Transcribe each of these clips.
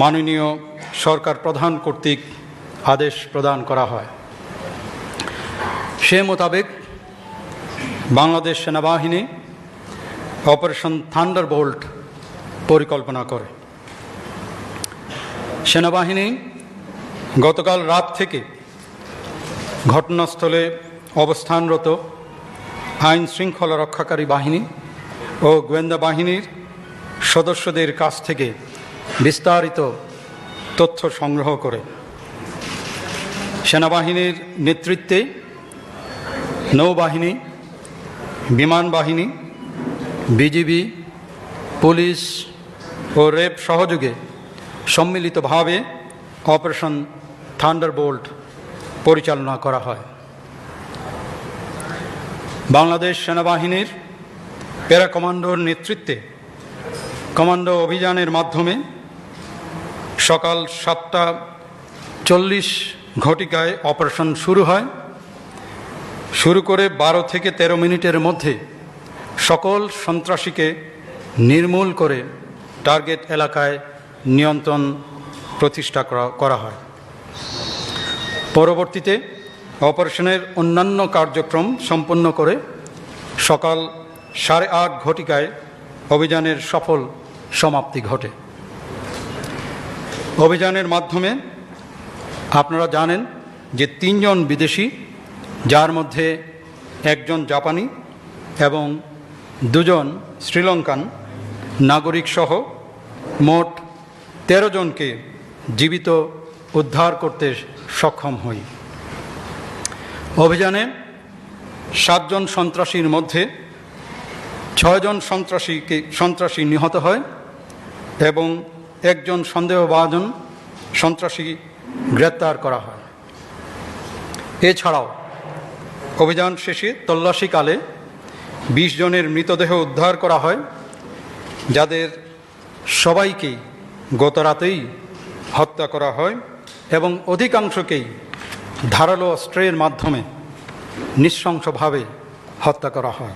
মাননীয় সরকার প্রধান কর্তৃক আদেশ প্রদান করা হয়। সে মোতাবেক বাংলাদেশ সেনাবাহিনী অপারেশন থান্ডারবোল্ট পরিকল্পনা করে। সেনাবাহিনী গতকাল রাত থেকে ঘটনাস্থলে অবস্থানরত আইন শৃঙ্খলা রক্ষাকারী বাহিনী ও গোয়েন্দা বাহিনীর সদস্যদের কাছ থেকে বিস্তারিত তথ্য সংগ্রহ করে। সেনাবাহিনীর নেতৃত্বে নৌবাহিনী, বিমান বাহিনী, বিজিবি, পুলিশ ও রেপ সহযোগে সম্মিলিতভাবে অপারেশন থান্ডারবোল্ট পরিচালনা করা হয়। বাংলাদেশ সেনাবাহিনীর প্যারা কমান্ডোর নেতৃত্বে কমান্ডো অভিযানের মাধ্যমে সকাল সাতটা চল্লিশ ঘটিকায় অপারেশন শুরু হয়। শুরু করে বারো থেকে ১৩ মিনিটের মধ্যে সকল সন্ত্রাসীকে নির্মূল করে টার্গেট এলাকায় নিয়ন্ত্রণ প্রতিষ্ঠা করা হয়। পরবর্তীতে অপারেশনের অন্যান্য কার্যক্রম সম্পন্ন করে সকাল সাড়ে আট ঘটিকায় অভিযানের সফল সমাপ্তি ঘটে। অভিযানের মাধ্যমে আপনারা জানেন যে তিনজন বিদেশি, যার মধ্যে একজন জাপানি এবং দুজন শ্রীলঙ্কান নাগরিক সহ মোট তেরো জনকে জীবিত উদ্ধার করতে সক্ষম হই। অভিযানে সাতজন সন্ত্রাসীর মধ্যে ছয়জন সন্ত্রাসীকে সন্ত্রাসী নিহত হয়। এবং একজন সন্দেহভাজন সন্ত্রাসী গ্রেপ্তার করা হয়। এছাড়াও, অভিযান শেষে তল্লাশিকালে বিশ জনের মৃতদেহ উদ্ধার করা হয়, যাদের সবাইকেই গত রাতেই হত্যা করা হয় এবং অধিকাংশকেই ধারালো অস্ত্রের মাধ্যমে নৃশংসভাবে হত্যা করা হয়।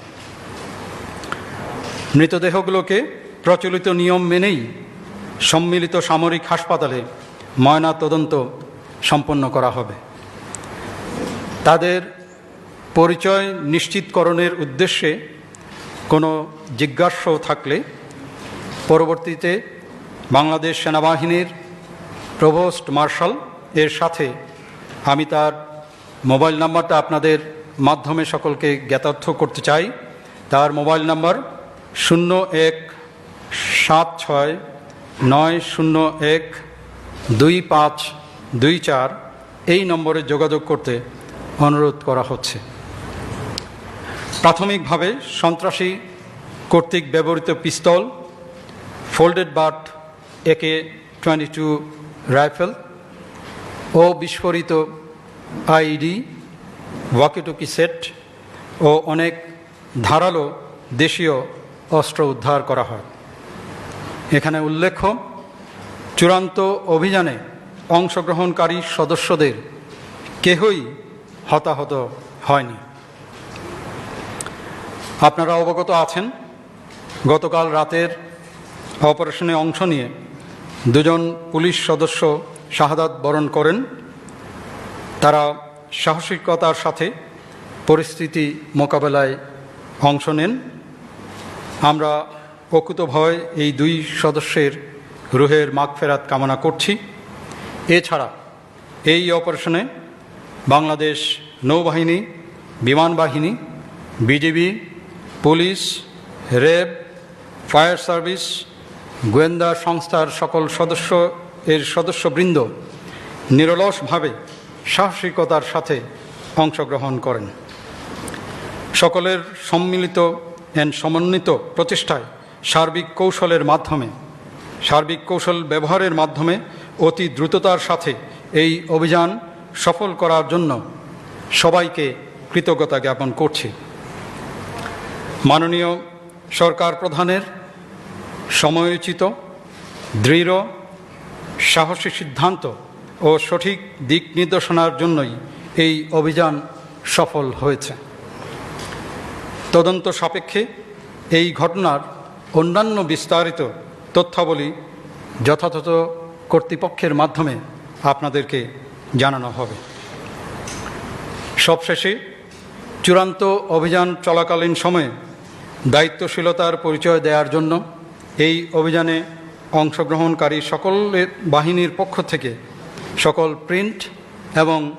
মৃতদেহগুলোকে প্রচলিত নিয়ম মেনেই সম্মিলিত সামরিক হাসপাতালে ময়না তদন্ত সম্পন্ন করা হবে। তাদের পরিচয় নিশ্চিতকরণের উদ্দেশ্যে কোনো জিজ্ঞাস্য থাকলে পরবর্তীতে বাংলাদেশ সেনাবাহিনীর প্রভোস্ট মার্শাল এর সাথে আমি তার মোবাইল নাম্বারটা আপনাদের মাধ্যমে সকলকে জ্ঞাতার্থ করতে চাই। তার মোবাইল নাম্বার শূন্য এক সাত ছয় নয় শূন্য এক দুই পাঁচ দুই চার এই নম্বরে যোগাযোগ করতে অনুরোধ করা হচ্ছে। প্রাথমিকভাবে সন্ত্রাসী কর্তৃক ব্যবহৃত pistol, folded butt AK twenty two rifle ও বিস্ফোরিত আইডি, ওয়াকিটুকি সেট ও অনেক ধারালো দেশীয় অস্ত্র উদ্ধার করা হয়। এখানে উল্লেখ্য, চূড়ান্ত অভিযানে অংশগ্রহণকারী সদস্যদের কেহই হতাহত হয়নি। আপনারা অবগত আছেন, গতকাল রাতের অপারেশনে অংশ নিয়ে দুজন পুলিশ সদস্য শাহাদাত বরণ করেন। তারা সাহসিকতার সাথে পরিস্থিতি মোকাবেলায় অংশ নেন। আমরা প্রকৃত ভয় এই দুই সদস্যের রুহের মাগফেরাত কামনা করছি। এছাড়া এই অপারেশনে বাংলাদেশ নৌবাহিনী, বিমান বাহিনী, BGB, police, RAB, fire service, গোয়েন্দা সংস্থার সকল সদস্য এর সদস্যবৃন্দ নিরলসভাবে সাহসিকতার সাথে অংশগ্রহণ করেন। সকলের সম্মিলিত এন্ড সমন্বিত প্রচেষ্টায় সার্বিক কৌশলের মাধ্যমে, সার্বিক কৌশল ব্যবহারের মাধ্যমে অতি দ্রুততার সাথে এই অভিযান সফল করার জন্য সবাইকে কৃতজ্ঞতা জ্ঞাপন করছি। মাননীয় সরকার প্রধানের সময়োচিত, দৃঢ়, সাহসী সিদ্ধান্ত ও সঠিক দিক নির্দেশনার জন্যই এই অভিযান সফল হয়েছে। তদন্ত সাপেক্ষে এই ঘটনার অন্যান্য বিস্তারিত তথ্যাবলী যথাযথ কর্তৃপক্ষের মাধ্যমে আপনাদেরকে জানানো হবে। সবশেষে চূড়ান্ত অভিযান চলাকালীন সময়ে দায়িত্বশীলতার পরিচয় দেওয়ার জন্য এই অভিযানে অংশগ্রহণকারী সকল বাহিনীর পক্ষ থেকে সকল প্রিন্ট এবং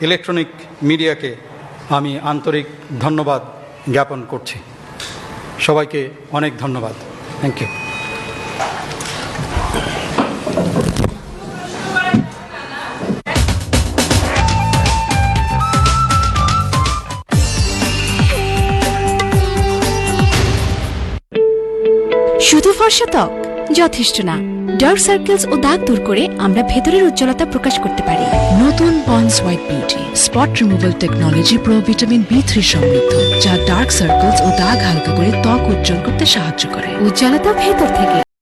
ইলেকট্রনিক মিডিয়াকে আমি আন্তরিক ধন্যবাদ জ্ঞাপন করছি। সবাইকে অনেক ধন্যবাদ। থ্যাংক ইউ শুধু ফর্সা ত্বক। যথেষ্ট না। ডার্ক সার্কেলস ও দাগ দূর করে আমরা ভেতরের উজ্জ্বলতা প্রকাশ করতে পারি। নতুন Pond's white beauty spot removal technology pro vitamin B three সমৃদ্ধ যা ডার্ক সার্কেলস ও দাগ হালকা করে ত্বক উজ্জ্বল করতে সাহায্য করে। উজ্জ্বলতা ভেতর থেকে।